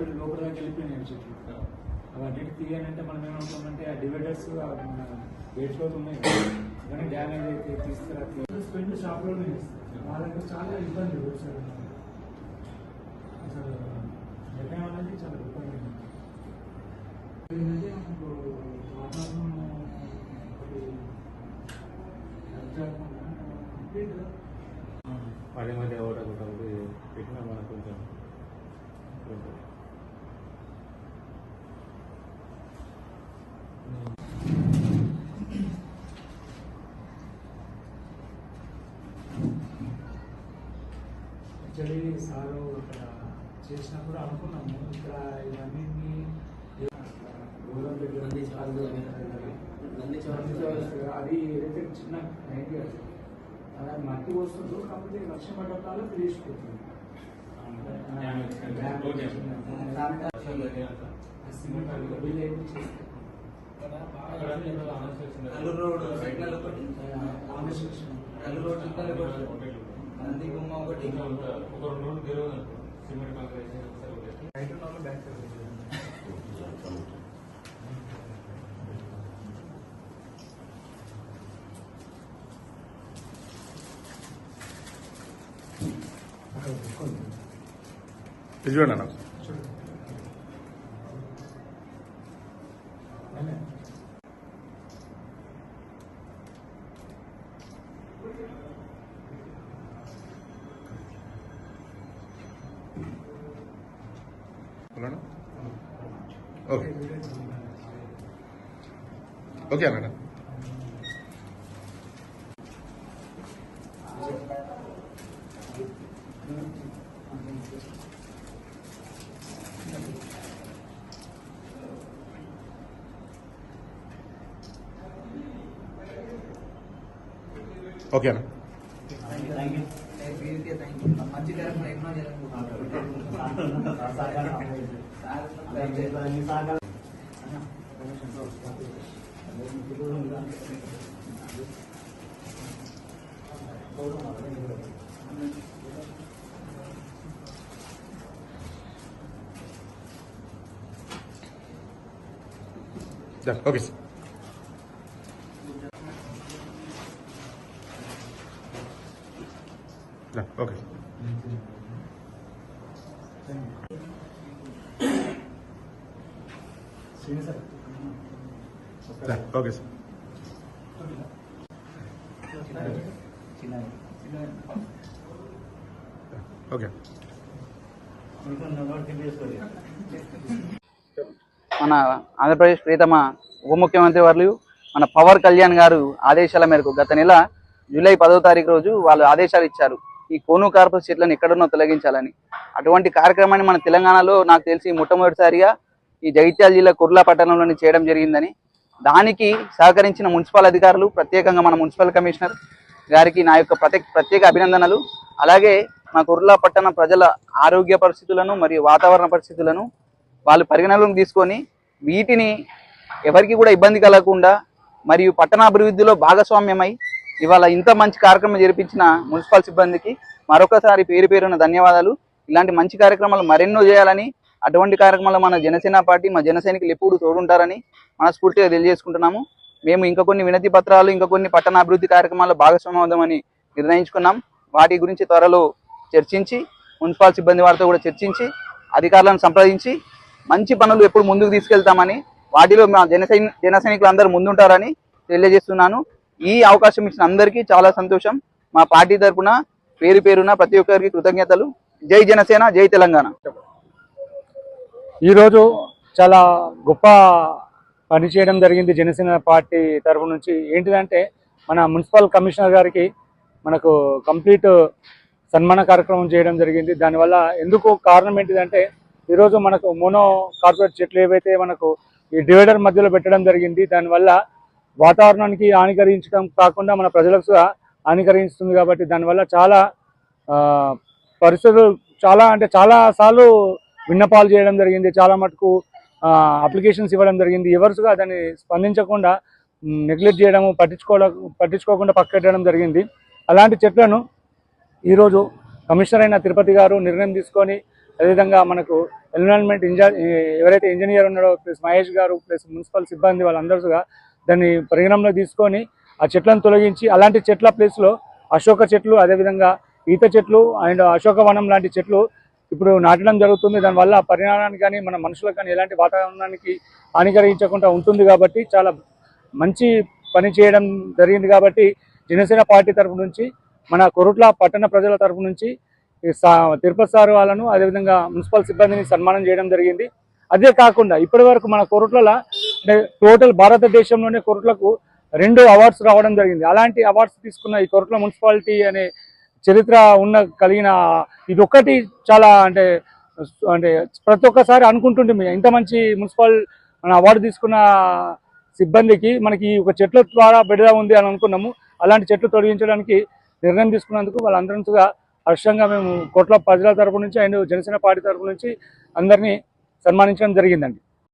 వేర్లతో లోపల దాకా వెళ్ళిపోయినాయి చెట్లు అవి అన్నిటి తీయాలంటే మనం ఏమనుకోమంటే ఆ డివైడర్స్ గేట్స్లో ఉన్నాయి కానీ డ్యామేజ్ అయితే తీసుకురా స్పెండ్ షాప్లోనే దగ్గర చాలా ఇబ్బంది అసలు నిర్ణయం అనేది చాలా ఇబ్బంది ఏంటంటే మనకు వాతావరణం పదే మధ్య ఒకటి ఒకటి పెట్టినా మనకు కొంచెం యాక్చువల్లీ సారు ఇక్కడ చేసినప్పుడు అనుకున్నాము ఇక్కడ ఇవన్నీ దూరం దగ్గర. అది ఏదైతే చిన్న నైట్ అలా మట్టి వస్తుందో కాకపోతే వర్షం పడ్డప్పుడు తెలిసిపోతుంది? అక్కడ రోడ్. నల్లూరు రోడ్. నంది బొమ్మ ఒకటి ఇంకా ఒక ఒక రెండు రోజులు తిరగదు అనుకో. సిమెంట్ కాంక్రీట్ వేసి ఒకసారి కొట్టేసి. రైట్ ఉన్న వాళ్ళు బ్యాక్ సైడ్ వచ్చేయాలి. అక్కడ పెట్టుకోండి. ఇది చూడండి అన్న అవునా? ఓకే ఓకే అన్న ఓకే అన్న థ్యాంక్ యూ వీరికే థ్యాంక్ యూ మంచి కార్యక్రమం ఎన్నో Done. Okay sir Done. Okay sir Srini sir Done. Okay sir. Okay. మన ఆంధ్రప్రదేశ్ ప్రియతమ ఉప ముఖ్యమంత్రి వర్యులు మన పవర్ కళ్యాణ్ గారు ఆదేశాల మేరకు గత నెల జూలై పదో తారీఖు రోజు వాళ్ళు ఆదేశాలు ఇచ్చారు. ఈ కోను కార్పస్ చెట్లను ఎక్కడున్నో తొలగించాలని. అటువంటి కార్యక్రమాన్ని మన తెలంగాణలో నాకు తెలిసి మొట్టమొదటిసారిగా ఈ జగిత్యాల జిల్లా కుర్లా పట్టణంలోని చేయడం జరిగిందని. దానికి సహకరించిన మున్సిపల్ అధికారులు ప్రత్యేకంగా మన మున్సిపల్ కమిషనర్ గారికి నా యొక్క ప్రత్యేక ప్రత్యేక అభినందనలు. అలాగే మా కుర్లా పట్టణ ప్రజల ఆరోగ్య పరిస్థితులను మరియు వాతావరణ పరిస్థితులను వాళ్ళు పరిగణలోకి తీసుకొని వీటిని ఎవరికి కూడా ఇబ్బంది కలగకుండా మరియు పట్టణాభివృద్ధిలో భాగస్వామ్యమై ఇవాళ ఇంత మంచి కార్యక్రమం జరిపించిన మున్సిపల్ సిబ్బందికి మరొకసారి పేరు పేరున ధన్యవాదాలు. ఇలాంటి మంచి కార్యక్రమాలు మరెన్నో చేయాలని అటువంటి కార్యక్రమాలు మన జనసేన పార్టీ మా జనసైనికులు ఎప్పుడు తోడుంటారని మనస్ఫూర్తిగా తెలియజేసుకుంటున్నాము. మేము ఇంకా కొన్ని వినతి పత్రాలు ఇంకా కొన్ని పట్టణాభివృద్ధి కార్యక్రమాల్లో భాగస్వామ్యం అవుదామని నిర్ణయించుకున్నాం. వాటి గురించి త్వరలో చర్చించి మున్సిపల్ సిబ్బంది వారితో కూడా చర్చించి అధికారులను సంప్రదించి మంచి పనులు ఎప్పుడు ముందుకు తీసుకెళ్తామని వాటిలో మా జన జనసైనికులు అందరూ ముందుంటారని తెలియజేస్తున్నాను. ఈ అవకాశం ఇచ్చిన అందరికీ చాలా సంతోషం. మా పార్టీ తరపున పేరు పేరున ప్రతి ఒక్కరికి కృతజ్ఞతలు. జై జనసేన జై తెలంగాణ. ఈరోజు చాలా గొప్ప పని చేయడం జరిగింది జనసేన పార్టీ తరఫు నుంచి. ఏంటిదంటే మన మున్సిపల్ కమిషనర్ గారికి మనకు కంప్లీట్ సన్మాన కార్యక్రమం చేయడం జరిగింది. దానివల్ల ఎందుకు కారణం ఏంటిదంటే ఈరోజు మనకు మోనో కార్పొరేట్ చెట్లు ఏవైతే మనకు ఈ డివైడర్ మధ్యలో పెట్టడం జరిగింది దానివల్ల వాతావరణానికి హానికరించడం కాకుండా మన ప్రజలకు హానికరిస్తుంది కాబట్టి దానివల్ల చాలా పరిస్థితులు చాలా అంటే చాలా సార్లు విన్నపాలు చేయడం జరిగింది. చాలా మటుకు అప్లికేషన్స్ ఇవ్వడం జరిగింది. ఎవరుగా దాన్ని స్పందించకుండా నెగ్లెక్ట్ చేయడము పట్టించుకోవడం పట్టించుకోకుండా పక్కెట్టడం జరిగింది. అలాంటి చెట్లను ఈరోజు కమిషనర్ అయిన తిరుపతి గారు నిర్ణయం తీసుకొని అదేవిధంగా మనకు ఎన్విరాన్మెంట్ ఇంజా ఎవరైతే ఇంజనీర్ ఉన్నాడో ప్లస్ మహేష్ గారు ప్లస్ మున్సిపల్ సిబ్బంది వాళ్ళందరూగా దాన్ని పరిగణంలో తీసుకొని ఆ చెట్లను తొలగించి అలాంటి చెట్ల ప్లేస్లో అశోక చెట్లు అదేవిధంగా ఈత చెట్లు అండ్ అశోక వనం లాంటి చెట్లు ఇప్పుడు నాటడం జరుగుతుంది. దానివల్ల పరిణామానికి కానీ మన మనుషులకు కానీ ఎలాంటి వాతావరణానికి హాని కలిగించకుండా ఉంటుంది కాబట్టి చాలా మంచి పని చేయడం జరిగింది కాబట్టి జనసేన పార్టీ తరపు నుంచి మన కొరుట్ల పట్టణ ప్రజల తరపు నుంచి తిరుపతి సార్ వాళ్ళను అదేవిధంగా మున్సిపల్ సిబ్బందిని సన్మానం చేయడం జరిగింది. అదే కాకుండా ఇప్పటి వరకు మన కొరుట్లలో అంటే టోటల్ భారతదేశంలోనే కొరట్లకు రెండు అవార్డ్స్ రావడం జరిగింది. అలాంటి అవార్డ్స్ తీసుకున్న ఈ కొరట్ల మున్సిపాలిటీ అనే చరిత్ర ఉన్న కలిగిన ఇది ఒక్కటి చాలా అంటే అంటే ప్రతి ఒక్కసారి అనుకుంటుంటే ఇంత మంచి మున్సిపల్ మన అవార్డు తీసుకున్న సిబ్బందికి మనకి ఈ ఒక చెట్ల ద్వారా బెడద ఉంది అని అనుకున్నాము. అలాంటి చెట్లు తొలగించడానికి నిర్ణయం తీసుకున్నందుకు వాళ్ళందరిగా హర్షంగా మేము కోట్ల ప్రజల తరపు నుంచి అండ్ జనసేన పార్టీ తరపు నుంచి అందరినీ సన్మానించడం జరిగిందండి.